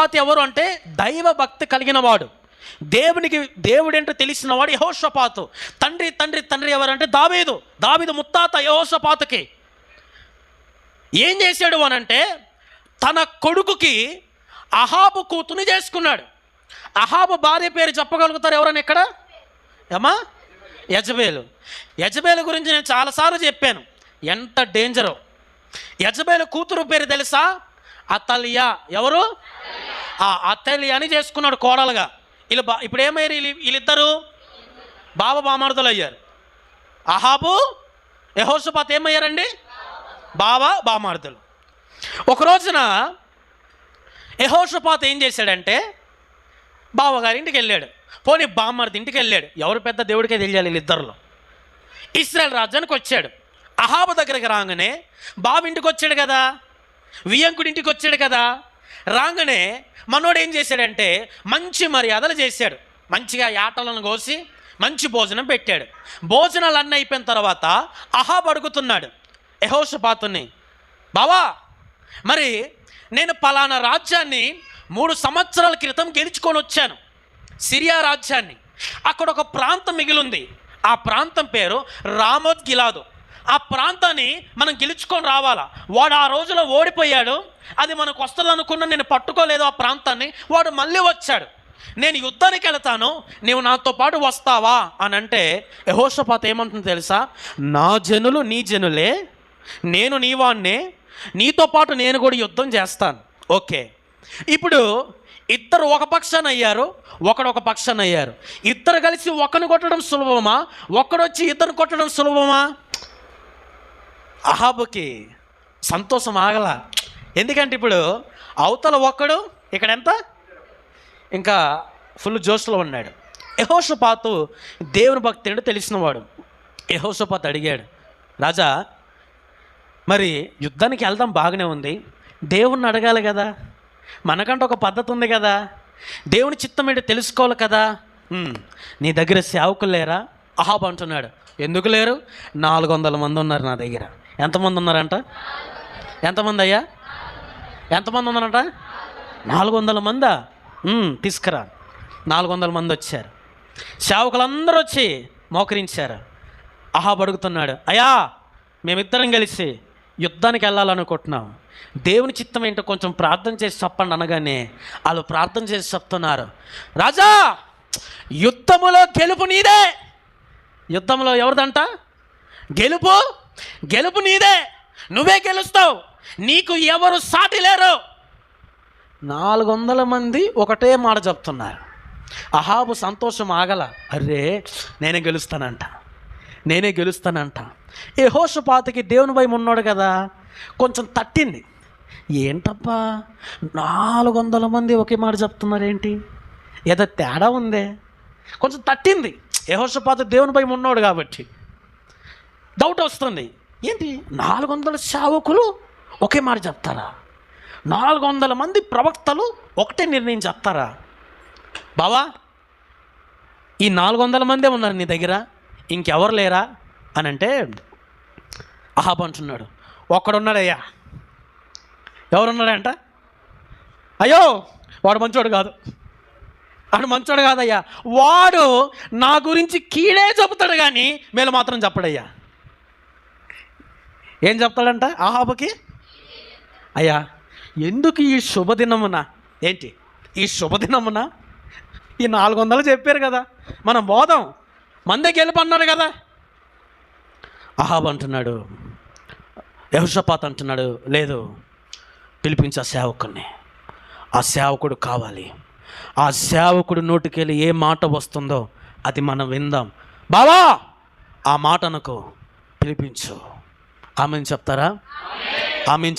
యెహోషాపాతు ఎవరు అంటే దైవ భక్తి కలిగిన వాడు దేవునికి దేవుడేంటో తెలిసిన వాడు యహోషపాతు. తండ్రి తండ్రి తండ్రి ఎవరంటే దావీదు. దావీదు ముత్తాత యహోషపాతుకి. ఏం చేశాడు అనంటే తన కొడుకుకి అహాబు కూతుని చేసుకున్నాడు. అహాబు భార్య పేరు చెప్పగలుగుతారు ఎవరైనా ఇక్కడ? ఏమా? యజబేలు. యజబేలు గురించి నేను చాలాసార్లు చెప్పాను. ఎంత డేంజరో. యజబేలు కూతురు పేరు తెలుసా? అతలియా. ఎవరు? ఆ అతలియాని చేసుకున్నాడు కోడలుగా. వీళ్ళు బా ఇప్పుడు ఏమయ్యారు వీళ్ళు? వీళ్ళిద్దరు బావ బామార్దులు అయ్యారు అహాబు యహోషపాత్ ఏమయ్యారండి? బావ బామార్దులు. ఒక రోజున యహోషపాత్ ఏం చేశాడంటే బావగారి ఇంటికి వెళ్ళాడు. పోనీ బామ్మర్ది ఇంటికి వెళ్ళాడు. ఎవరు పెద్ద దేవుడికే తెలియాలి వీళ్ళిద్దరిలో. ఇస్రాయల్ రాజ్యానికి వచ్చాడు. అహాబు దగ్గరికి రాగానే బాబు ఇంటికి వచ్చాడు కదా? వియంకుడి ఇంటికి వచ్చాడు కదా? రాగానే మనోడు ఏం చేశాడంటే మంచి మర్యాదలు చేశాడు. మంచిగా యాటలను కోసి మంచి భోజనం పెట్టాడు. భోజనాలు అన్నీ అయిపోయిన తర్వాత అహాబ్ అడుగుతున్నాడు యహోషపాతుని బావా మరి నేను పలానా రాజ్యాన్ని మూడు సంవత్సరాల క్రితం గెలుచుకొని వచ్చాను సిరియా రాజ్యాన్ని. అక్కడ ఒక ప్రాంతం మిగిలింది ఆ ప్రాంతం పేరు రామోద్ గిలాదు. ఆ ప్రాంతాన్ని మనం గెలుచుకొని రావాలా? వాడు ఆ రోజులో ఓడిపోయాడు. అది మనకు వస్తుంది అనుకున్న నేను పట్టుకోలేదు ఆ ప్రాంతాన్ని. వాడు మళ్ళీ వచ్చాడు. నేను యుద్ధానికి వెళతాను. నీవు నాతో పాటు వస్తావా? అని అంటే యహోషపాత ఏమంటుంది తెలుసా? నా జనులు నీ జనులే నేను నీ వాణ్ణే నీతో పాటు నేను కూడా యుద్ధం చేస్తాను. ఓకే. ఇప్పుడు ఇద్దరు ఒక పక్షాన అయ్యారు ఒకడు ఒక పక్షాన అయ్యారు. ఇద్దరు కలిసి ఒకరిని కొట్టడం సులభమా? ఒకడు వచ్చి ఇద్దరు కొట్టడం సులభమా? అహాబుకి సంతోషం ఆగల. ఎందుకంటే ఇప్పుడు అవతల ఒక్కడు ఇక్కడ ఎంత? ఇంకా ఫుల్ జోష్లో ఉన్నాడు. యహోషపాతు దేవుని భక్తుడు తెలిసినవాడు. యహోషపాతు అడిగాడు రాజా మరి యుద్ధానికి వెళ్దాం బాగానే ఉంది. దేవుణ్ణి అడగాలి కదా. మనకంటే ఒక పద్ధతి ఉంది కదా. దేవుని చిత్తం ఏంటి తెలుసుకోవాలి కదా. నీ దగ్గర సేవకులు లేరా? అహాబ్ అంటున్నాడు ఎందుకు లేరు? నాలుగు వందల మంది ఉన్నారు నా దగ్గర. ఎంతమంది ఉన్నారంట? ఎంతమంది అయ్యా ఎంతమంది ఉన్నారంట నాలుగు వందల మందా తీసుకురా. నాలుగు వందల మంది వచ్చారు. సేవకులందరూ వచ్చి మోకరించారు. అహాబ్ అడుగుతున్నాడు అయ్యా మేమిద్దరం కలిసి యుద్ధానికి వెళ్ళాలనుకుంటున్నాం. దేవుని చిత్తం ఏంటో కొంచెం ప్రార్థన చేసి చెప్పండి అనగానే వాళ్ళు ప్రార్థన చేసి చెప్తున్నారు. రాజా యుద్ధములో గెలుపు నీదే. యుద్ధంలో ఎవరిదంట? గెలుపు గెలుపు నీదే. నువ్వే గెలుస్తావు. నీకు ఎవరు సాటి లేరు. నాలుగు వందల మంది ఒకటే మాట చెప్తున్నారు. అహాబు సంతోషం ఆగల. అరే నేనే గెలుస్తానంట. నేనే గెలుస్తానంట. ఏ హోషపాతకి దేవుని భయం ఉన్నాడు కదా. కొంచెం తట్టింది. ఏంటప్పా నాలుగు వందల మంది ఒకే మాట చెప్తున్నారేంటి? ఏదో తేడా ఉందే. కొంచెం తట్టింది. యహోషపాత దేవుని భయం ఉన్నాడు కాబట్టి. డౌట్ వస్తుంది. ఏంటి? నాలుగు వందల సేవకులు ఒకే మాట చెప్తారా? నాలుగు వందల మంది ప్రవక్తలు ఒకటే నిర్ణయం చెప్తారా? బావా ఈ నాలుగు వందల మందే ఉన్నారు నీ దగ్గర ఇంకెవరు లేరా? అని అంటే అహాబ్ అంటున్నాడు. ఒక్కడున్నాడయ్యా. ఎవరున్నాడంట? అయ్యో వాడు మంచోడు కాదు. వాడు మంచోడు కాదయ్యా. వాడు నా గురించి కీడే చెబుతాడు కానీ మేలు మాత్రం చెప్పడయ్యా. ఏం చెప్తాడంట? ఆహాబుకి అయ్యా ఎందుకు ఈ శుభదినమున? ఏంటి? ఈ శుభదినమున? ఈ నాలుగు వందలు చెప్పారు కదా మనం బోధం మందే గెలుపన్నారు కదా. అహాబ్ అంటున్నాడు యహుషపాత్ అంటున్నాడు లేదు పిలిపించే సేవకుడిని ఆ సేవకుడు కావాలి. ఆ సేవకుడు నోటికెళ్ళి ఏ మాట వస్తుందో అది మనం విందాం. బావా ఆ మాటనకు పిలిపించు. ఆమెను చెప్తారా? ఆమెను